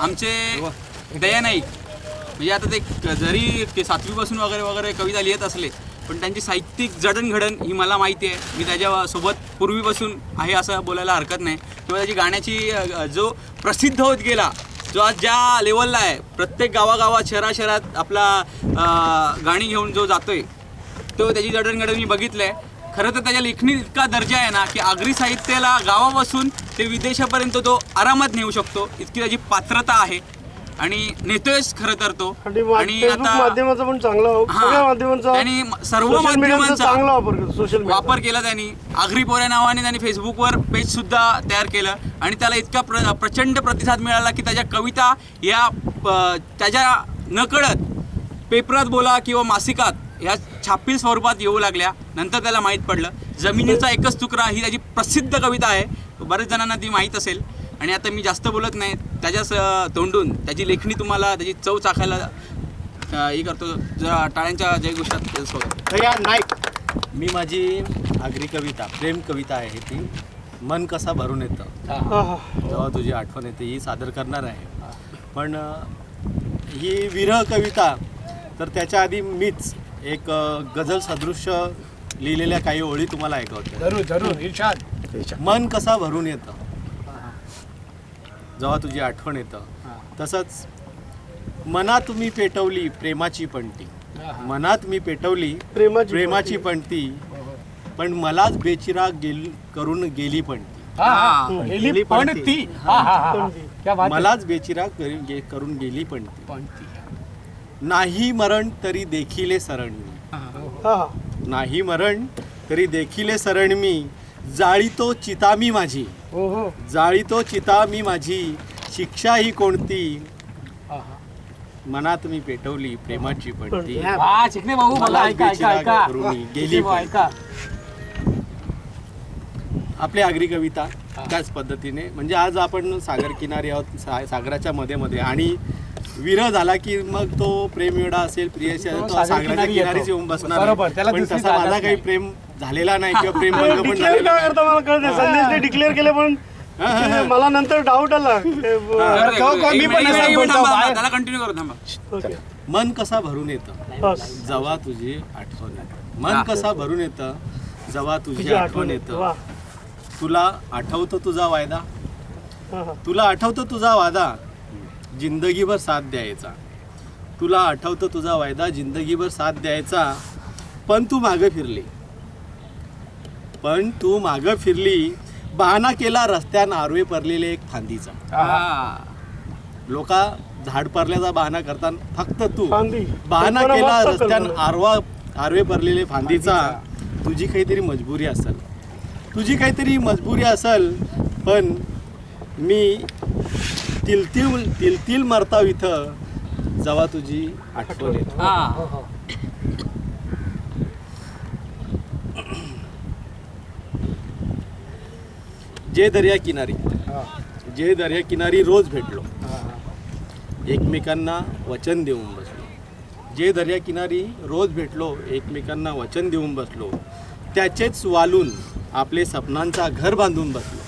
आमचे दया नाईक. म्हणजे आता ते जरी ते सातवीपासून वगैरे वगैरे कविता लिहित असले पण त्यांची साहित्यिक जडणघडण ही मला माहिती आहे. मी त्याच्यासोबत पूर्वीपासून आहे असं बोलायला हरकत नाही. किंवा त्याची गाण्याची जो प्रसिद्ध होत गेला जो आज ज्या लेवलला आहे प्रत्येक गावागावात शहरा शहरात आपला गाणी घेऊन जो जातोय तो त्याची जडणघडण मी बघितलं आहे खरं तर त्याच्या लेखणीत इतका दर्जा आहे ना की आगरी साहित्याला गावापासून ते विदेशापर्यंत तो आरामात नेऊ शकतो. इतकी त्याची पात्रता आहे. आणि नेतोयच खरं तर तो. आणि फेसबुक माध्यमाचा पण चांगला माध्यमांचा म- सर्व माध्यमांचा चांगला वापर करतो सोशल वापर केला त्यांनी. आगरी पोऱ्या नावाने त्यांनी फेसबुकवर पेज सुद्धा तयार केलं. आणि त्याला इतका प्र प्रचंड प्रतिसाद मिळाला की त्याच्या कविता या त्याच्या नकळत पेपरात बोला किंवा मासिकात ह्या छापील स्वरूपात येऊ लागल्या. नंतर त्याला माहीत पडलं. जमिनीचा एकच तुकडा ही त्याची प्रसिद्ध कविता आहे. बरेच जणांना ती माहीत असेल. आणि आता मी जास्त बोलत नाही. त्याच्याच तोंडून त्याची लेखणी तुम्हाला त्याची चव चाखायला हे करतो. जरा टाळ्यांच्या या नाईक. मी माझी आगरी कविता प्रेम कविता आहे ती. मन कसा भरून येतं. जेव्हा तुझी आठवण येते ही सादर करणार आहे. पण ही विरह कविता तर त्याच्या आधी मीच एक गझल सदृश्य लिहिलेल्या काही ओळी तुम्हाला ऐकवते जरूर जरूर इर्षाद मन कसा भरून येतं? जेव्हा तुझी आठवण येतं. तसंच मनात मी पेटवली प्रेमाची पंटी. मनात मी पेटवली प्रेमाची प्रेमाची पणती पण मलाच बेचिरा गेल करून गेली पणती हा हा. हा. हा हा हा हा. मलाच बेचिरा करून गेली पणती पण ती नाही मरण तरी देखिले सरण मी. हा. हा नाही मरण तरी देखिले सरण मी. जाळीतो चिता मी माझी. जाळीतो चिता मी माझी. शिक्षा ही कोणती. मनात मी पेटवली प्रेमाची करून गेली आपली आगरी कविता त्याच पद्धतीने. म्हणजे आज आपण सागर किनारी आहोत सा- सागराच्या मध्ये मध्ये आणि विरह झाला की मग तो प्रेम वेडा असेल प्रियशी असेल, तो सागराच्या किनारीच. येऊन बसणार बरोबर, आहे. त्याला पण दुसरी तसा माझा काही नाही. प्रेम झालेला नाही किंवा प्रेम भंग पण डिक्लेअर झालेला काय नाही. करता मला कळते संदेशने डिक्लेअर केले पण ते मला नंतर डाऊट आला ते, ब- का- का- मी पण असं बोलतो, बाहेर. त्याला कंटिन्यू करू थांबा ओके. मन कसा भरून येतं बस. जवा तुझी आठवण येतं मन. कसा भरून येतं जवा तुझी तुझी आठवण येतं तुला आठवतो तुझा वायदा हा, हा. तुला आठवतो तुझा वादा जिंदगीभर साथ द्यायचा. तुला आठवतो तुझा वायदा जिंदगीभर साथ द्यायचा. पण तू मागं फिरली. पण तू मागं फिरली. बहाणा केला रस्त्यानं आरवे परलेले एक फांदीचा. लोका झाड परल्याचा बहाणा करताना फक्त तू. कल्पना केला रस्त्यानं. आरवा आरवे परलेले फांदीचा. तुझी काहीतरी मजबुरी असेल. तुझी काहीतरी मजबुरी असेल पण मी तिलतिल तिलतिल मरताव इथं. जेव्हा तुझी आठवण येते. हा. जे दर्या किनारी. जे दर्या किनारी रोज भेटलो. एकमेकांना वचन देऊन बसलो. जे दर्या किनारी रोज भेटलो एकमेकांना वचन देऊन बसलो. त्याचेच वालून आपले सपनांचा घर बांधून बसलो.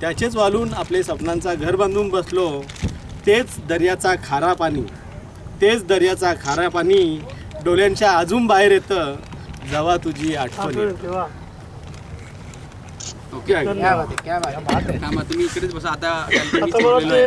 त्याचेच वालून आपले सपनांचा घर बांधून बसलो. तेच दर्याचा खारा पाणी. तेच दर्याचा खारा पाणी डोळ्यांच्या अजून बाहेर येतं. जेव्हा तुझी आठवण येते. ओके क्या बात आहे क्या बात आहे थांबा तुम्ही इकडेच बसा. आता आहे.